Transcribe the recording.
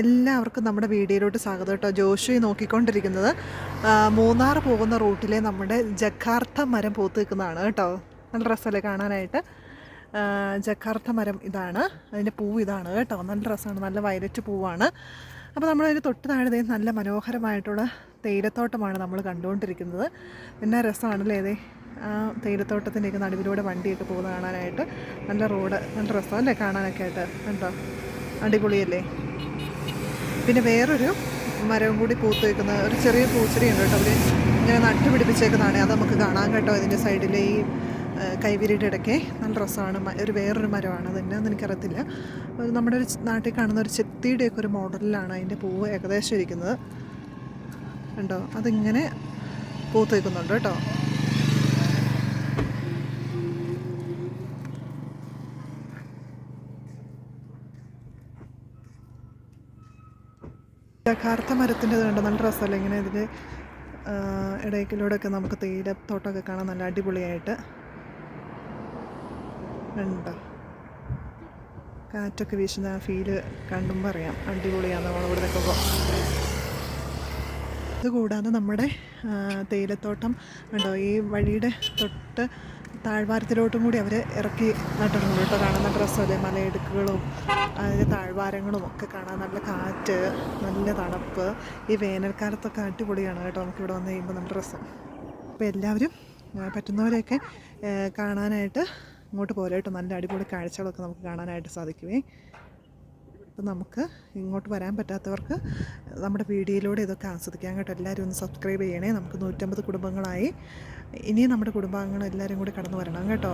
എല്ലാവർക്കും നമ്മുടെ വീഡിയോയിലോട്ട് സ്വാഗതം കേട്ടോ. ജോഷി നോക്കിക്കൊണ്ടിരിക്കുന്നത്. മൂന്നാർ പോകുന്ന റൂട്ടിലെ നമ്മുടെ ജക്കാർത്ത മരം പൂത്ത് നിൽക്കുന്നതാണ് കേട്ടോ. നല്ല രസമല്ലേ കാണാനായിട്ട്? ജക്കാർത്ത മരം ഇതാണ്. അതിന്റെ പൂവ് ഇതാണ് കേട്ടോ. നല്ല രസമാണ്. നല്ല വയലറ്റ് പൂവാണ്. അപ്പോൾ നമ്മളതിന് തൊട്ട് താഴെ നല്ല മനോഹരമായിട്ടുള്ള തേയിലത്തോട്ടമാണ് നമ്മൾ കണ്ടുകൊണ്ടിരിക്കുന്നത്. പിന്നെ രസമാണല്ലേ ഇതേ ആ തേയിലത്തോട്ടത്തിന്റെയൊക്കെ നടുവിലൂടെ വണ്ടിയൊക്കെ പോകുന്നത് കാണാനായിട്ട്. നല്ല റോഡ് നല്ല രസമല്ലേ കാണാനൊക്കെ ആയിട്ട്. കണ്ടോ? അടിപൊളിയല്ലേ? പിന്നെ വേറൊരു മരവും കൂടി പൂത്ത് വെക്കുന്ന ഒരു ചെറിയ പൂച്ചെടി ഉണ്ട് കേട്ടോ. അവർ ഇങ്ങനെ നട്ടു പിടിപ്പിച്ചേക്കുന്നതാണ്. അത് നമുക്ക് കാണാൻ കേട്ടോ ഇതിന്റെ സൈഡിലെ ഈ കൈവിരിയുടെ ഇടയ്ക്ക്. നല്ല രസമാണ്. ഒരു വേറൊരു മരമാണ്. അതെന്നാന്ന് എനിക്കറിയത്തില്ല. നമ്മുടെ ഒരു നാട്ടിൽ കാണുന്ന ഒരു ചെത്തിയുടെയൊക്കെ ഒരു മോഡലിലാണ് അതിന്റെ പൂവ് ഏകദേശം ഇരിക്കുന്നത്. ഉണ്ടോ അതിങ്ങനെ പൂത്ത് വെക്കുന്നുണ്ട് കേട്ടോ. യഥാർത്ഥ മരത്തിന്റെ കണ്ട് നല്ല രസമല്ലേ? ഇങ്ങനെ ഇതിൽ ഇടയ്ക്കിലൂടെയൊക്കെ നമുക്ക് തേയിലത്തോട്ടമൊക്കെ കാണാൻ നല്ല അടിപൊളിയായിട്ട്. ഉണ്ടോ കാറ്റൊക്കെ വീശുന്ന ആ ഫീൽ കണ്ടുമ്പോൾ അറിയാം. അടിപൊളിയാണ് നമ്മൾ ഇവിടെ നിൽക്കുമ്പോൾ ഇത് കൂടാതെ നമ്മുടെ തേയിലത്തോട്ടം ഉണ്ടോ ഈ വഴിയുടെ തൊട്ട് താഴ്വാരത്തിലോട്ടും കൂടി അവർ ഇറക്കി നട്ടിട്ടുണ്ട് കേട്ടോ. കാണാൻ നല്ല രസമല്ലേ മലയിടുക്കുകളും അതിന്റെ താഴ്വാരങ്ങളും ഒക്കെ കാണാൻ നല്ല കാറ്റ് നല്ല തണുപ്പ്. ഈ വേനൽക്കാലത്തൊക്കെ അടിപൊളിയാണ് കേട്ടോ നമുക്കിവിടെ വന്ന് കഴിയുമ്പോൾ നമ്മുടെ ഡ്രസ്സ്. അപ്പോൾ എല്ലാവരും പറ്റുന്നവരെയൊക്കെ കാണാനായിട്ട് ഇങ്ങോട്ട് പോലെ കേട്ടോ. നല്ല അടിപൊളി കാഴ്ചകളൊക്കെ നമുക്ക് കാണാനായിട്ട് സാധിക്കുമേ അപ്പം നമുക്ക് ഇങ്ങോട്ട് വരാൻ പറ്റാത്തവർക്ക് നമ്മുടെ വീഡിയോയിലൂടെ ഇതൊക്കെ ആസ്വദിക്കാൻ കേട്ടോ. എല്ലാവരും ഒന്ന് സബ്സ്ക്രൈബ് ചെയ്യണേ. നമുക്ക് നൂറ്റമ്പത് കുടുംബങ്ങളായി. ഇനിയും നമ്മുടെ കുടുംബാംഗങ്ങൾ എല്ലാവരും കൂടി കടന്നു വരണം കേട്ടോ.